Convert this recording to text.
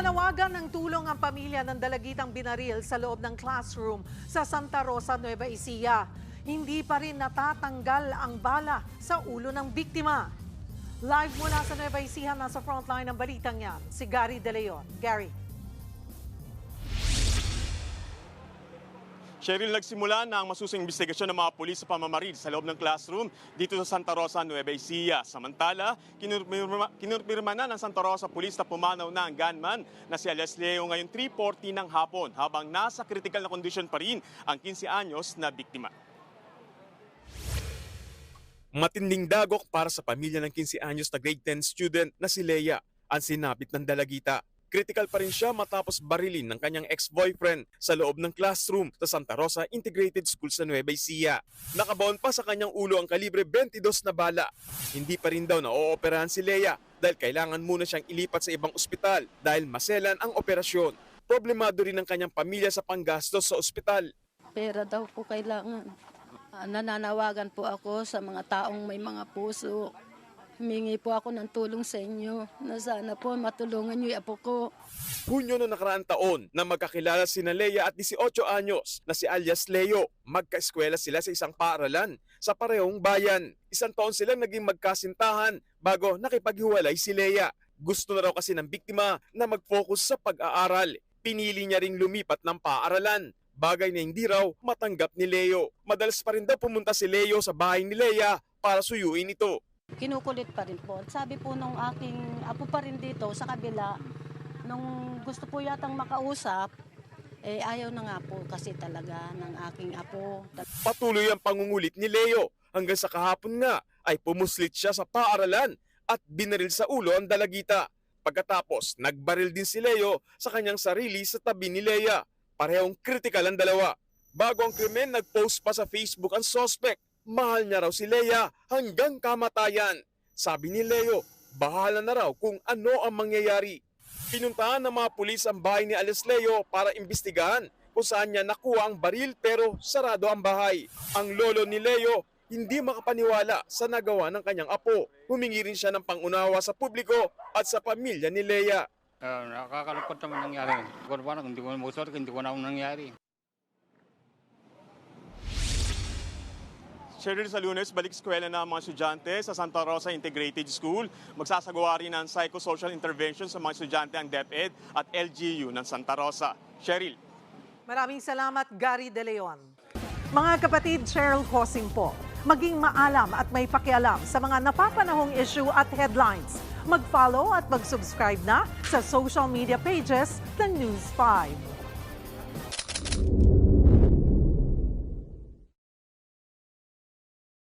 Nananawagan ng tulong ang pamilya ng dalagitang binaril sa loob ng classroom sa Santa Rosa, Nueva Ecija. Hindi pa rin natatanggal ang bala sa ulo ng biktima. Live mula sa Nueva Ecija, nasa frontline ng balitang yan, si Gary De Leon. Gary. Cheryl, nagsimula na ang masusing investigasyon ng mga pulis sa pamamaril sa loob ng classroom dito sa Santa Rosa, Nueva Ecija. Samantala, kinurpirma, na ng Santa Rosa Police na pumanaw na ang gunman na si Alias Leo ngayon 3.40 ng hapon habang nasa critical na kondisyon pa rin ang 15 anyos na biktima. Matinding dagok para sa pamilya ng 15 anyos na grade 10 student na si Leia, ang sinapit ng dalagita. Critical pa rin siya matapos barilin ng kanyang ex-boyfriend sa loob ng classroom sa Santa Rosa Integrated School sa Nueva Ecija. Nakabaon pa sa kanyang ulo ang kalibre 22 na bala. Hindi pa rin daw na-ooperahan si Leia dahil kailangan muna siyang ilipat sa ibang ospital dahil maselan ang operasyon. Problemado rin ang kanyang pamilya sa panggastos sa ospital. Pera daw po kailangan. Ah, nananawagan po ako sa mga taong may mga puso. Humingi po ako ng tulong sa inyo na sana po matulungan niyo yung apo ko. Hunyo noong nakaraang taon na magkakilala si Leia at 18 anyos na si alias Leo. Magkaeskwela sila sa isang paaralan sa parehong bayan. Isang taon silang naging magkasintahan bago nakipaghiwalay si Leia. Gusto na raw kasi ng biktima na mag-focus sa pag-aaral. Pinili niya ring lumipat ng paaralan. Bagay na hindi raw matanggap ni Leo. Madalas pa rin daw pumunta si Leo sa bahay ni Leia para suyuin ito. Kinukulit pa rin po. Sabi po nung aking apo pa rin dito sa kabila, nung gusto po yatang makausap, eh ayaw na nga po kasi talaga ng aking apo. Patuloy ang pangungulit ni Leo hanggang sa kahapon nga ay pumuslit siya sa paaralan at binaril sa ulo ang dalagita. Pagkatapos, nagbaril din si Leo sa kanyang sarili sa tabi ni Leia. Parehong kritikal ang dalawa. Bago ang krimen, nag-post pa sa Facebook ang suspect. Mahal niya raw si Leia hanggang kamatayan. Sabi ni Leo, bahala na raw kung ano ang mangyayari. Pinuntahan ng mga pulis ang bahay ni Alice Leo para imbestigahan kung saan niya nakuha ang baril pero sarado ang bahay. Ang lolo ni Leo hindi makapaniwala sa nagawa ng kanyang apo. Humingi rin siya ng pangunawa sa publiko at sa pamilya ni Leia. Ah, nakakalungkot naman nangyari. Kung hindi ko musot, hindi ko na nangyari. Cheryl sa lunes, balik eskwela na mga estudyante sa Santa Rosa Integrated School. Magsasagawa rin ng psychosocial intervention sa mga estudyante ang DepEd at LGU ng Santa Rosa. Cheryl. Maraming salamat, Gary De Leon. Mga kapatid, Cheryl Cosing po. Maging maalam at may pakialam sa mga napapanahong issue at headlines. Mag-follow at mag-subscribe na sa social media pages ng News 5.